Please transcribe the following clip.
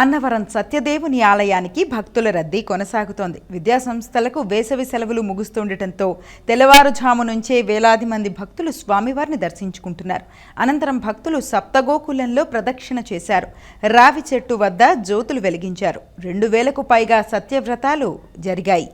అన్నవరం సత్యదేవుని ఆలయానికి భక్తుల రద్దీ కొనసాగుతోంది. విద్యాసంస్థలకు వేసవి సెలవులు ముగుస్తుండటంతో తెల్లవారుజాము నుంచే వేలాది మంది భక్తులు స్వామివారిని దర్శించుకుంటున్నారు. అనంతరం భక్తులు సప్తగోకులంలో ప్రదక్షిణ చేశారు. రావి చెట్టు వద్ద జ్యోతులు వెలిగించారు. రెండు వేలకు పైగా సత్యవ్రతాలు జరిగాయి.